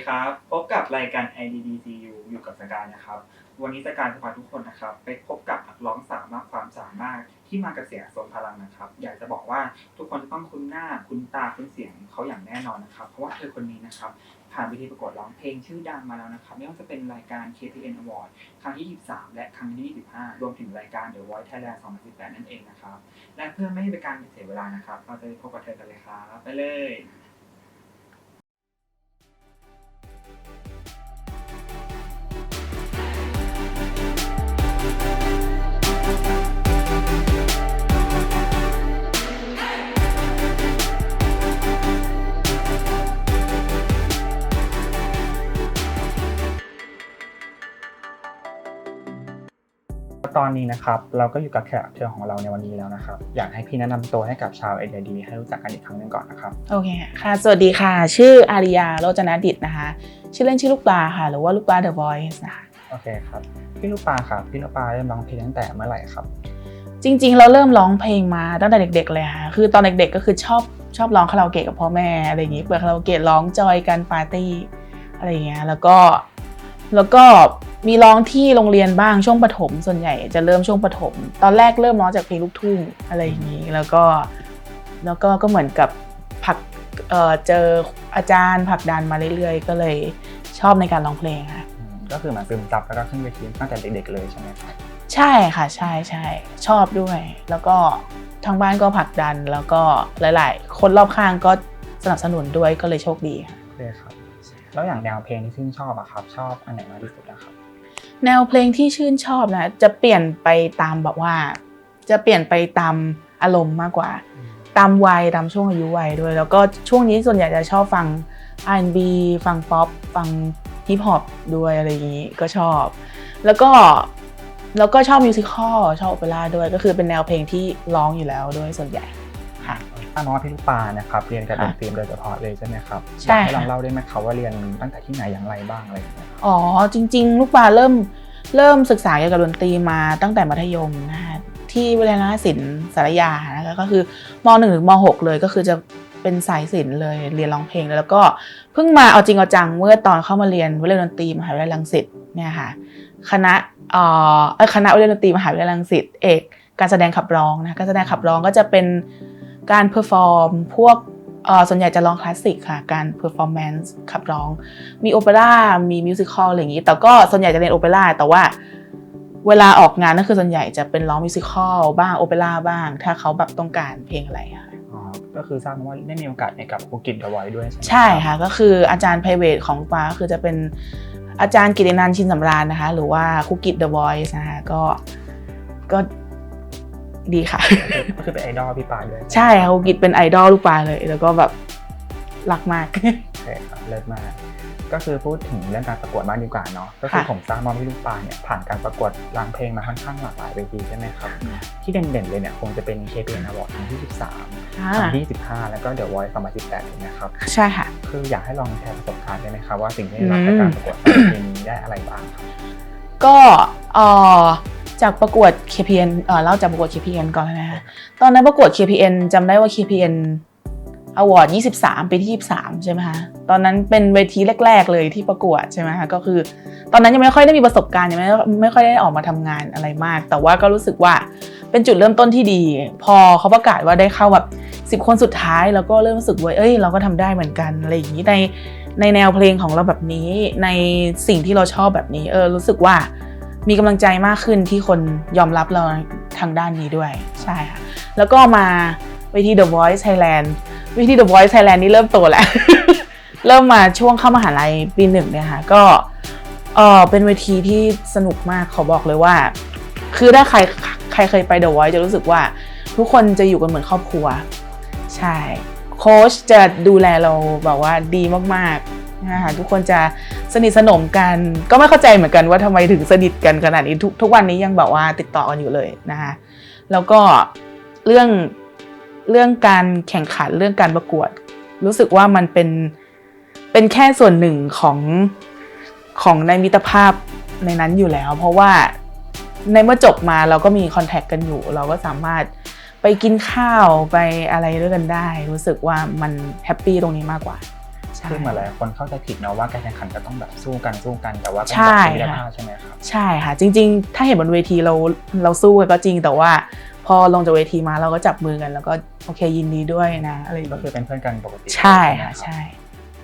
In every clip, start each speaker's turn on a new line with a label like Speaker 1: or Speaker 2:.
Speaker 1: ดีครับ พบกับรายการ IDDCU อยู่กับสกายนะครับ วันนี้สกายจะพาทุกคนนะครับ ไปพบกับนักร้องสาวมากความสามารถที่มากับเสียงทรงพลังนะครับ อยากจะบอกว่าทุกคนจะต้องคุ้นหน้าคุ้นตาคุ้นเสียงเขาอย่างแน่นอนนะครับ เพราะว่าเธอคนนี้นะครับผ่านวิธีประกวดร้องเพลงชื่อดังมาแล้วนะครับ ไม่ว่าจะเป็นรายการ KPN Award ครั้งที่ 23 และครั้งที่ 25 รวมถึงรายการ The Voice Thailand 2018 นั่นเองนะครับ และเพื่อไม่ให้เป็นการเสียเวลานะครับ เราจะพบกับเธอกันเลยครับ ไปเลย ตอนนี้นะครับเราก็อยู่กับแขกรับเชิญของเราในวันนี้แล้วนะครับ อยากให้พี่แนะนำตัวให้กับชาวไอเดียดีให้รู้จักกันอีกครั้งหนึงก่อนนะครับ
Speaker 2: โอเคค่ะ สวัสดีค่ะ ชื่ออาริยาโรจนดิตนะคะ ชื่อเล่นชื่อลูกปลาค่ะ หรือว่าลูกปลา The Voice นะคะ
Speaker 1: โอเคครับพี่ลูกปลาครับพี่ลูกปลาเริ่มร้องเพลงตั้งแต่เมื่อไหร่ครับ
Speaker 2: จริง ๆ เราเริ่มร้องเพลงมาตั้งแต่เด็ก ๆ เลยค่ะคือตอนเด็กๆก็คือชอบชอบร้องคาราโอเกะกับพ่อแม่อะไรอย่างงี้เปิดคาราโอเกะร้องจอยกันปาร์ตี้อะไรอย่างเงี้ยแล้วก็แล้วก็ มีร้องที่โรงเรียนบ้างช่วงประถมส่วนใหญ่จะเริ่มช่วงประถมตอนแรกเริ่มร้องจากเพลงลูกทุ่งอะไรอย่างงี้ แล้วก็แล้วก็ก็เหมือนกับผลักเอ่อเจออาจารย์ผลักดันมาเรื่อยๆ ก็เลยชอบในการร้องเพลงค่ะ
Speaker 1: อืมก็คือเหมาซึมซับแล้วก็ขึ้นเวทีตั้งแต่เด็กๆเลยใช่ไหมครับ
Speaker 2: ใช่ค่ะใช่ใช่ชอบด้วย แล้วก็ทางบ้านก็ผลักดันแล้วก็หลายๆ คนรอบข้างก็สนับสนุนด้วยก็เลยโชคดีค่ะ
Speaker 1: โอเคครับ แล้วอย่างแนวเพลงที่ชื่นชอบอะครับ ชอบอันไหนมากที่สุดนะครับ
Speaker 2: แนวเพลงที่ชื่นชอบนะจะเปลี่ยนไปตามแบบว่า จะเปลี่ยนไปตามอารมณ์มากกว่า ตามวัยตามช่วงอายุวัยด้วย แล้วก็ช่วงนี้ส่วนใหญ่จะชอบฟัง R&B ฟังป๊อปฟังฮิปฮอปด้วยอะไรอย่างนี้ก็ชอบ แล้วก็แล้วก็ชอบมิวสิควลชอบโอเปร่าด้วยก็คือเป็นแนวเพลงที่ร้องอยู่แล้วด้วยส่วนใหญ่ค่ะ
Speaker 1: ถ้าน้องว่าพี่ลูกปลานะครับเรียนกับด
Speaker 2: ค่ะ
Speaker 1: นตรีโดยเฉพาะเลยใช่ไหมครับ
Speaker 2: ใช่
Speaker 1: อยากให้ลอง
Speaker 2: ค่ะ
Speaker 1: เล่าได้ไหมครับว่าเรียนตั้งแต่ที่ไหนอย่างไรบ้างอะไรอย่างเงี้ยครับ
Speaker 2: อ๋อจริง ๆ ลูกปลาเริ่มเริ่มศึกษาเกี่ยวกับดนตรีมาตั้งแต่มัธยมนะคะที่วิทยาลัยศิลป์สารยานะคะก็คือม .1 ถึงม .6 เลยก็คือจะเป็นสายศิลป์เลยเรียนร้องเพลงแล้วก็เพิ่งมาเอาจริงเอาจังเมื่อตอนเข้ามาเรียนวิทยาลัยดนตรีมหาวิทยาลัยรังสิตเนี่ยค่ะคณะเอ่อคณะวิทยาลัยดนตรีมหาวิทยาลัยรังสิตเอก การแสดงขับร้องนะการแสดงขับร้องก็จะเป็นการเพอร์ฟอร์มพวก ส่วนใหญ่จะร้องคลาสสิกค่ะ การเพอร์ฟอร์แมนซ์ขับร้อง มีโอเปร่า มีมิวสิควลอะไรอย่างนี้ แต่ก็ส่วนใหญ่จะเรียนโอเปร่า แต่ว่าเวลาออกงานก็คือส่วนใหญ่จะเป็นร้องมิวสิควลบ้างโอเปร่าบ้าง ถ้าเขาแบบต้องการเพลงอะไรค่ะ
Speaker 1: อ๋อก็คือทราบมาว่าได้มีโอกาสในกับภูกิจเดอะไวด้วย ใช่ไหม
Speaker 2: ใช่
Speaker 1: รับ
Speaker 2: ค่ะ ก็คืออาจารย์ private ของฟ้าก็คือจะเป็นอาจารย์กิตินันท์ชินสำราญนะคะ หรือว่าคุกิจ The Voice นะคะก็ก็ ดีค่ะ
Speaker 1: ก็คือเป็นไอดอลพี่ปลาด้วย
Speaker 2: ใช่ค่ะคุกิจเป็นไอดอลลูกปลาเลย แล้วก็แบบรักมาก
Speaker 1: โอเคครับเลิศมาก ก็คือพูดถึงเรื่องการประกวดบ้างดีกว่าเนาะก็คือ
Speaker 2: ค่ะ
Speaker 1: ผมทราบมาว่าพี่ลูกปลาเนี่ยผ่านการประกวดร้องเพลงมาค่อนข้างหลากหลายเวทีใช่ไหมครับ ที่เด่นๆเลยเนี่ยคงจะเป็น KPN Award ครั้งที่ 13
Speaker 2: อ่า
Speaker 1: ครั้งที่ 15 แล้วก็ The Voice 2018ถูกไหมครับ
Speaker 2: ใช่ค่ะ
Speaker 1: คืออยากให้ลองแชร์ประสบการณ์ได้ไหมครับว่าสิ่งที่ได้รับจากการประกวดร้องเพลงนี้ได้อะไรบ้างครับ
Speaker 2: ก็เอ่อ จากประกวด KPN เอ่อเล่าจากประกวด KPN ก่อนเลยนะคะตอนนั้นประกวด KPN จำได้ว่า KPN Award 23 ปีที่ 23 ใช่ไหมคะ ตอนนั้นเป็นเวทีแรก ๆ เลยที่ประกวดใช่ไหมคะ ก็คือ ตอนนั้นยังไม่ค่อยได้มีประสบการณ์ยังไม่ไม่ค่อยได้ออกมาทำงานอะไรมาก แต่ว่าก็รู้สึกว่าเป็นจุดเริ่มต้นที่ดี พอเขาประกาศว่าได้เข้าแบบ 10 คนสุดท้ายแล้วก็เริ่มรู้สึกว่าเอ้ย เราก็ทำได้เหมือนกันอะไรอย่างนี้ในในแนวเพลงของเราแบบนี้ในสิ่งที่เราชอบแบบนี้ เออ รู้สึกว่า มีกำลังใจมากขึ้นที่คนยอมรับเราทางด้านนี้ด้วยใช่ค่ะแล้วก็มาเวที The Voice Thailand เวที The Voice Thailand นี่เริ่มโตแล้ว เริ่มมาช่วงเข้ามหาลัยปีหนึ่งเนี่ยค่ะก็เออเป็นเวทีที่สนุกมากขอบอกเลยว่า คือถ้าใครใครเคยไป The Voice จะรู้สึกว่าทุกคนจะอยู่กันเหมือนครอบครัว ใช่โค้ชจะดูแลเราแบบว่าดีมากๆ นะคะทุกคนจะสนิทสนมกัน ก็ไม่เข้าใจเหมือนกันว่าทำไมถึงสนิทกันขนาดนี้ทุกทุกวันนี้ยังแบบว่าติดต่อกันอยู่เลยนะคะแล้วก็เรื่องเรื่องการแข่งขันเรื่องการประกวด รู้สึกว่ามันเป็นเป็นแค่ส่วนหนึ่งของของในมิตรภาพในนั้นอยู่แล้ว เพราะว่าในเมื่อจบมาเราก็มีคอนแทคกันอยู่ เราก็สามารถไปกินข้าวไปอะไรด้วยกันได้ รู้สึกว่ามันแฮปปี้ตรงนี้มากกว่า ใช่
Speaker 1: คือเหมือนหลายคนเข้าใจผิดเนาะว่าการแข่งขันก็ต้องแบบสู้กันสู้กันแต่ว่าเป็น
Speaker 2: ใช่
Speaker 1: แบบมิตร
Speaker 2: ค่ะ
Speaker 1: ภาพใช่ไหมครับ
Speaker 2: ใช่ค่ะ จริง ๆ ถ้าเห็นบนเวทีเราเราสู้กันก็จริงแต่ว่า พอลงจากเวทีมาเราก็จับมือกันแล้วก็โอเคยินดีด้วยนะอะไรอย่าง
Speaker 1: ก็
Speaker 2: เงี้ย
Speaker 1: คือเป็นเพื่อนกันปกติ
Speaker 2: ใช่
Speaker 1: ไหม
Speaker 2: ค่ะ
Speaker 1: รับ
Speaker 2: ใช่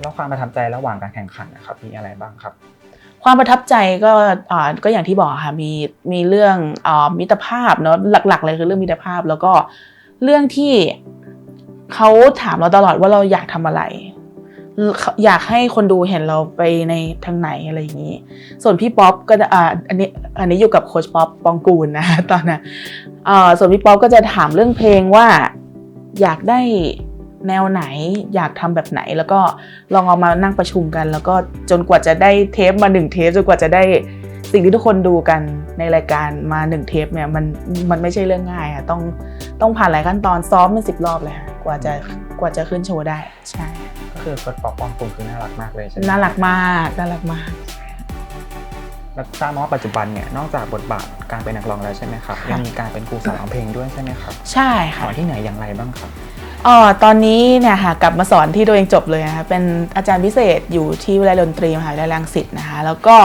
Speaker 1: แล้วความประทับใจระหว่างการแข่งขันนะครับมีอะไรบ้างครับ
Speaker 2: ความประทับใจก็อ่าก็อย่างที่บอกค่ะมีมีเรื่องอามิตรภาพเนาะหลัก ๆ เลยคือเรื่องมิตรภาพแล้วก็เรื่องที่เขาถามเราตลอดว่าเราอยากทำอะไร อยากให้คนดูเห็นเราไปในทางไหนอะไรอย่างนี้ ส่วนพี่ป๊อปก็อ่าอันนี้อันนี้อยู่กับโค้ชป๊อปปองกูลนะคะตอนนั้นอ่าส่วนพี่ป๊อปก็จะถามเรื่องเพลงว่าอยากได้แนวไหนอยากทำแบบไหนแล้วก็ลองเอามานั่งประชุมกัน แล้วก็จนกว่าจะได้เทปมาหนึ่งเทปจนกว่าจะได้ สิ่งที่ทุกคนดูกันในรายการมาหนึ่งเทปเนี่ยมันมันไม่ใช่เรื่องง่ายอะต้องต้องผ่านหลายขั้นตอนซ้อมเป็นสิบรอบเลยค่ะกว่าจะกว่าจะขึ้นโชว์ได้ใช่
Speaker 1: ก็คือเฟิร์สป๊อปปองคุณคือน่ารักมากเลยใช่ไหม
Speaker 2: น่ารักมากน่ารักมาก
Speaker 1: แล้วทราบมาว่าปัจจุบันเนี่ยนอกจากบทบาทการเป็นนักร้องแล้วใช่ไหมครับ
Speaker 2: ค่ะ
Speaker 1: ยังมีการเป็นครูสอนร้องเพลงด้วยใช่ไหมครับ
Speaker 2: ใช่
Speaker 1: ส
Speaker 2: ค่ะ
Speaker 1: อนที่ไหนอย่างไรบ้างครับ
Speaker 2: อ๋อตอนนี้เนี่ยค่ะกลับมาสอนที่ตัวเองจบเลยนะคะเป็นอาจารย์พิเศษอยู่ที่วิทยาลัยดนตรีมหาวิทยาลัยรังสิตนะคะแล้วก็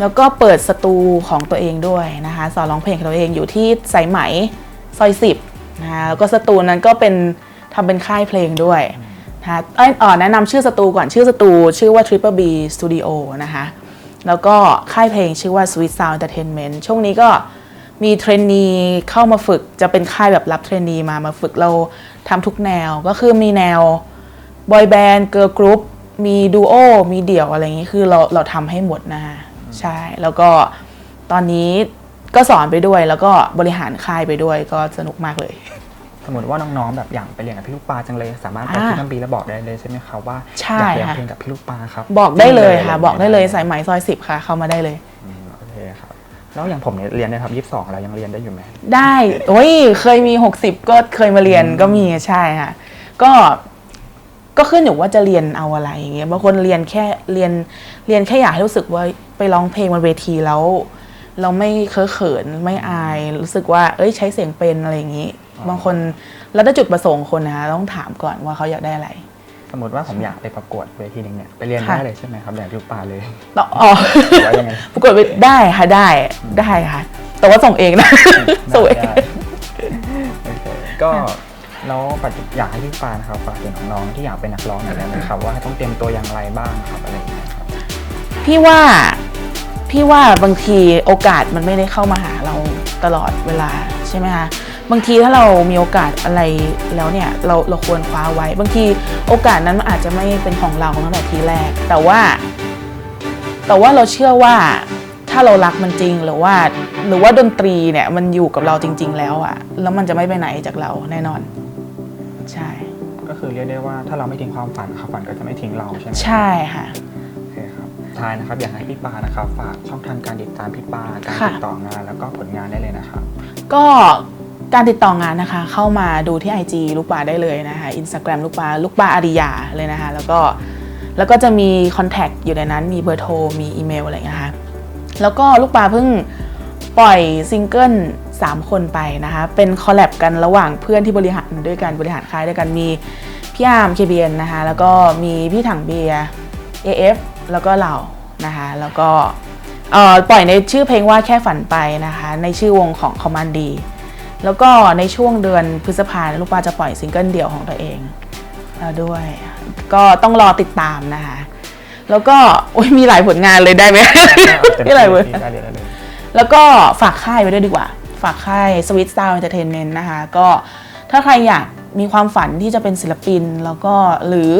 Speaker 2: แล้วก็เปิดสตูของตัวเองด้วยนะคะสอนร้องเพลงของตัวเองอยู่ที่สายไหมซอยสิบนะคะแล้วก็สตูนั้นก็เป็นทำเป็นค่ายเพลงด้วยนะคะเอ้ยอ๋อแนะนำชื่อสตูก่อนชื่อสตูชื่อว่า Triple B Studio นะคะแล้วก็ค่ายเพลงชื่อว่า Sweet Sound Entertainment ช่วงนี้ก็มีเทรนนีเข้ามาฝึกจะเป็นค่ายแบบรับเทรนนีมามาฝึกเราทำทุกแนวก็คือมีแนวบอยแบนด์เกิร์ลกรุ๊ปมีดูโอมีเดี่ยวอะไรอย่างนี้คือเราเราทำให้หมดนะคะ ใช่ แล้วก็ตอนนี้ก็สอนไปด้วย แล้วก็บริหารค่ายไปด้วยก็สนุกมากเลย
Speaker 1: สมมติว่าน้องๆแบบอยากไปเรียนกับพี่ลูกปลาจังเลย สามารถไป
Speaker 2: อ่า
Speaker 1: ที่น้ำปีแล้วบอกได้เลยใช่ไหมครับว่า
Speaker 2: ใช่
Speaker 1: อยากเรียน
Speaker 2: ค่ะ
Speaker 1: เพลงกับพี่ลูกปลาครับ
Speaker 2: บอกได้เลยค่ะ
Speaker 1: ที่
Speaker 2: บอกได้เลยสายไหมซอยสิบค่ะ เข้ามาได้เลย
Speaker 1: อืมโอเคครับแล้วอย่างผมเนี่ยเรียนนะครับยี่สิบสองแล้วยังเรียนได้อยู่ไหม
Speaker 2: ได้โอ้ยเคยมี 60 ก็เคยมาเรียน
Speaker 1: อืม
Speaker 2: ก็มีใช่ค่ะก็ ก็ขึ้นอยู่ว่าจะเรียนเอาอะไรอย่างเงี้ยบางคนเรียนแค่เรียนเรียนแค่อยากให้รู้สึกว่าไปร้องเพลงบนเวทีแล้ว เราไม่เคอะเขินไม่อายรู้สึกว่า เอ้ยใช้เสียงเป็นอะไรอย่างงี้ บางคนแล้วถ้าจุดประสงค์คนนะคะต้องถามก่อนว่าเขาอยากได้อะไร
Speaker 1: สมมติว่าผมอยากไปประกวดเวทีหนึงเนี่ยไปเรียน
Speaker 2: ค่ะ
Speaker 1: ได้เลยใช่ไหมครับแบบพี่ลูกปลาเลย
Speaker 2: ต้องอ๋อ
Speaker 1: หรือว่ายังไง
Speaker 2: ประกวดได้ค่ะได้ได้ค่ะ แต่ว่าส่งเองนะ ส่งเอง
Speaker 1: ได้โอเคก็ แล้วปัจจุอยากให้พี่ปานครับฝากถึงน้องๆที่อยากเป็นนักร้องหน่อยได้ไหมครับว่าต้องเตรียมตัวอย่างไรบ้างครับอะไรอย่างเงี้ยครับ
Speaker 2: พี่ว่าพี่ว่าบางทีโอกาสมันไม่ได้เข้ามาหาเราตลอดเวลาใช่ไหมคะบางทีถ้าเรามีโอกาสอะไรแล้วเนี่ยเราเราควรคว้าไว้ บางทีโอกาสนั้นมันอาจจะไม่เป็นของเราตั้งแต่ทีแรก แต่ว่า แต่ว่าเราเชื่อว่าถ้าเรารักมันจริงหรือว่า หรือว่าดนตรีเนี่ยมันอยู่กับเราจริง ๆ แล้วอะแล้วมันจะไม่ไปไหนจากเราแน่นอน ใช่
Speaker 1: ก็คือเรียกได้ว่าถ้าเราไม่ทิ้งความฝันครับฝันก็จะไม่ทิ้งเราใช่ไหม
Speaker 2: ใช่ค่ะ
Speaker 1: โอเคครับท้ายนะครับอยากให้พี่ปานะครับฝากช่องทางการติดตามพี่ปาการ
Speaker 2: ค่ะ
Speaker 1: ติดต่องานแล้วก็ผลงานได้เลยนะครับ
Speaker 2: ก็การติดต่องานนะคะ เข้ามาดูที่ IG ลูกปลาได้เลยนะคะ Instagram ลูกปลาลูกปลาอาริยาเลยนะคะ แล้วก็แล้วก็จะมีคอนแทคอยู่ในนั้นมีเบอร์โทรมีอีเมลอะไรอย่างเงี้ยนะคะแล้วก็ลูกปลาเพิ่งปล่อยซิงเกิล 3 คนไปนะคะ เป็นคอลแลบกันระหว่างเพื่อนที่บริหารด้วยกันบริหารค่ายด้วยกันมีพี่อาร์ม KBN นะคะ แล้วก็มีพี่ถังเบียร์ AF แล้วก็เรานะคะ แล้วก็เอ่อปล่อยในชื่อเพลงว่าแค่ฝันไปนะคะ ในชื่อวงของคอมมานดีแล้วก็ในช่วงเดือนพฤษภาลูกปลาจะปล่อยซิงเกิลเดี่ยวของตัวเองแล้วด้วย ก็ต้องรอติดตามนะคะ แล้วก็โอ้ยมีหลายผลงานเลยได้ไหมมีหลายผล
Speaker 1: ได้เลยได้เลย
Speaker 2: แล้วก็ฝากค่ายไว้ด้วยดีกว่า ฝากค่าย Sweet Style Entertainment นะคะ ก็ถ้าใครอยากมีความฝันที่จะเป็นศิลปิน แล้วก็หรือ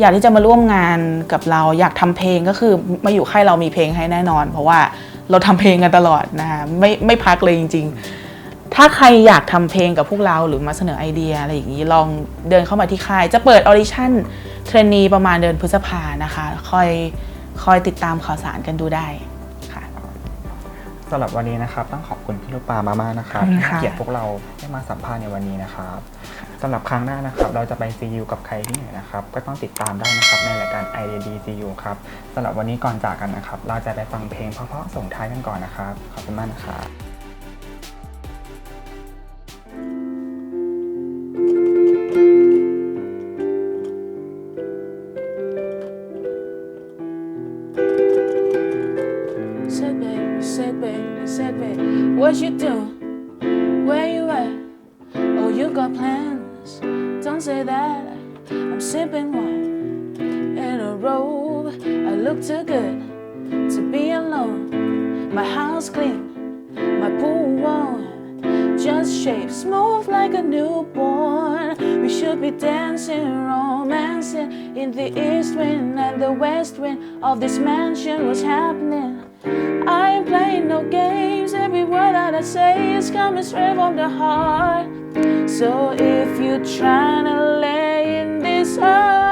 Speaker 2: อยากที่จะมาร่วมงานกับเราอยากทำเพลงก็คือมาอยู่ค่ายเรามีเพลงให้แน่นอน เพราะว่าเราทำเพลงกันตลอดนะคะไม่ไม่พักเลยจริง ๆ ถ้าใครอยากทำเพลงกับพวกเราหรือมาเสนอไอเดียอะไรอย่างนี้ลองเดินเข้ามาที่ค่าย จะเปิดออดิชั่นเทรนนีประมาณเดือนพฤษภานะคะคอยคอยติดตามข่าวสารกันดูได้
Speaker 1: สำหรับวันนี้นะครับ ต้องขอบคุณพี่ลูกปามากๆนะครับ
Speaker 2: ขอบคุณ
Speaker 1: ที่
Speaker 2: ค่ะ
Speaker 1: ให้เกียรติพวกเราได้มาสัมภาษณ์ในวันนี้นะครับสำหรับครั้งหน้านะครับ เราจะไป CU กับใครที่ไหนนะครับ ก็ต้องติดตามได้นะครับในรายการ IDD CU ครับสำหรับวันนี้ก่อนจากกันนะครับ เราจะไปฟังเพลงเพราะๆส่งท้ายกันก่อนนะครับขอบคุณมากนะครับ
Speaker 3: What you do? Where you at? Oh, you got plans. Don't say that. I'm sipping wine in a robe. I look too good to be alone. My house clean, my pool warm. Just shaved, smooth like a newborn. We should be dancing, romancing in the east wind and the west wind of this mansion. What's happening? I ain't playing no games. Every word that I say is coming straight from the heart. So if you're trying to lay in this arms,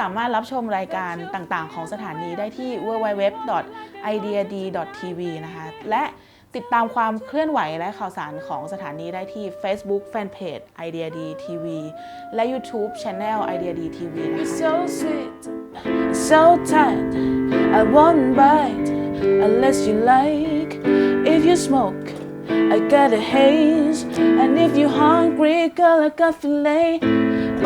Speaker 3: สามารถรับชมรายการต่างๆ ของสถานีได้ที่ www.idead.tv นะคะและติดตามความเคลื่อนไหวและข่าวสารของสถานีได้ที่ Facebook Fanpage IdeaD TV และ YouTube Channel IdeaD TV นะคะ so sweet so tight I won't bite unless you like if you smoke I got a haze and if you hungry girl I got filet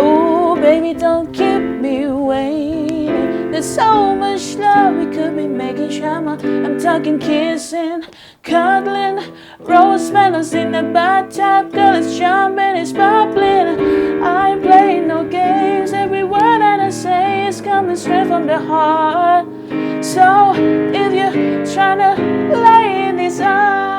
Speaker 3: Ooh, baby, don't keep me waiting. There's so much love we could be making, Shama. I'm talking kissing, cuddling, rose petals in the bathtub. Girl, it's jumping, it's bubbling. I playing no games. Every word that I say is coming straight from the heart. So if you're trying to lay in these arms,